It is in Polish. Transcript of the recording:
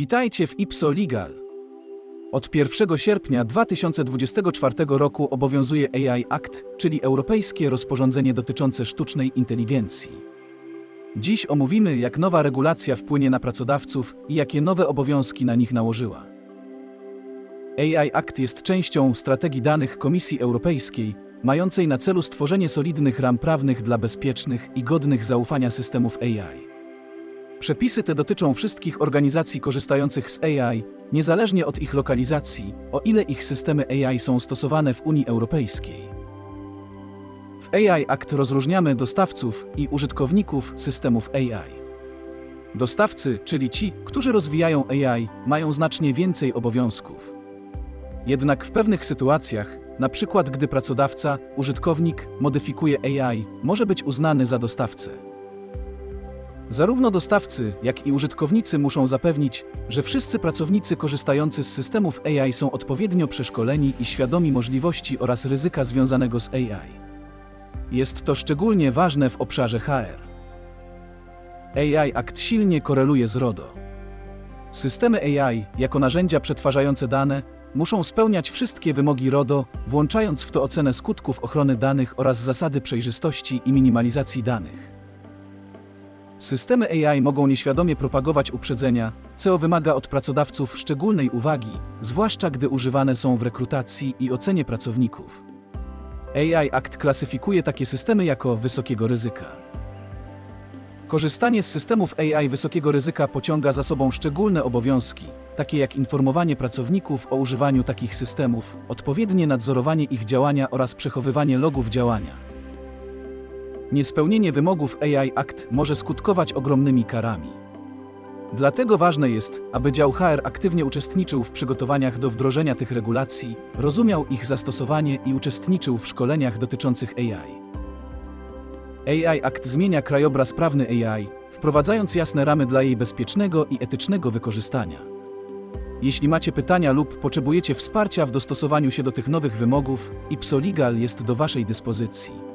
Witajcie w Ipso Legal. Od 1 sierpnia 2024 roku obowiązuje AI Act, czyli Europejskie rozporządzenie dotyczące sztucznej inteligencji. Dziś omówimy, jak nowa regulacja wpłynie na pracodawców i jakie nowe obowiązki na nich nałożyła. AI Act jest częścią strategii danych Komisji Europejskiej, mającej na celu stworzenie solidnych ram prawnych dla bezpiecznych i godnych zaufania systemów AI. Przepisy te dotyczą wszystkich organizacji korzystających z AI, niezależnie od ich lokalizacji, o ile ich systemy AI są stosowane w Unii Europejskiej. W AI Act rozróżniamy dostawców i użytkowników systemów AI. Dostawcy, czyli ci, którzy rozwijają AI, mają znacznie więcej obowiązków. Jednak w pewnych sytuacjach, przykład gdy pracodawca, użytkownik modyfikuje AI, może być uznany za dostawcę. Zarówno dostawcy, jak i użytkownicy muszą zapewnić, że wszyscy pracownicy korzystający z systemów AI są odpowiednio przeszkoleni i świadomi możliwości oraz ryzyka związanego z AI. Jest to szczególnie ważne w obszarze HR. AI Act silnie koreluje z RODO. Systemy AI, jako narzędzia przetwarzające dane, muszą spełniać wszystkie wymogi RODO, włączając w to ocenę skutków ochrony danych oraz zasady przejrzystości i minimalizacji danych. Systemy AI mogą nieświadomie propagować uprzedzenia, co wymaga od pracodawców szczególnej uwagi, zwłaszcza gdy używane są w rekrutacji i ocenie pracowników. AI Act klasyfikuje takie systemy jako wysokiego ryzyka. Korzystanie z systemów AI wysokiego ryzyka pociąga za sobą szczególne obowiązki, takie jak informowanie pracowników o używaniu takich systemów, odpowiednie nadzorowanie ich działania oraz przechowywanie logów działania. Niespełnienie wymogów AI Act może skutkować ogromnymi karami. Dlatego ważne jest, aby dział HR aktywnie uczestniczył w przygotowaniach do wdrożenia tych regulacji, rozumiał ich zastosowanie i uczestniczył w szkoleniach dotyczących AI. AI Act zmienia krajobraz prawny AI, wprowadzając jasne ramy dla jej bezpiecznego i etycznego wykorzystania. Jeśli macie pytania lub potrzebujecie wsparcia w dostosowaniu się do tych nowych wymogów, Ipso Legal jest do Waszej dyspozycji.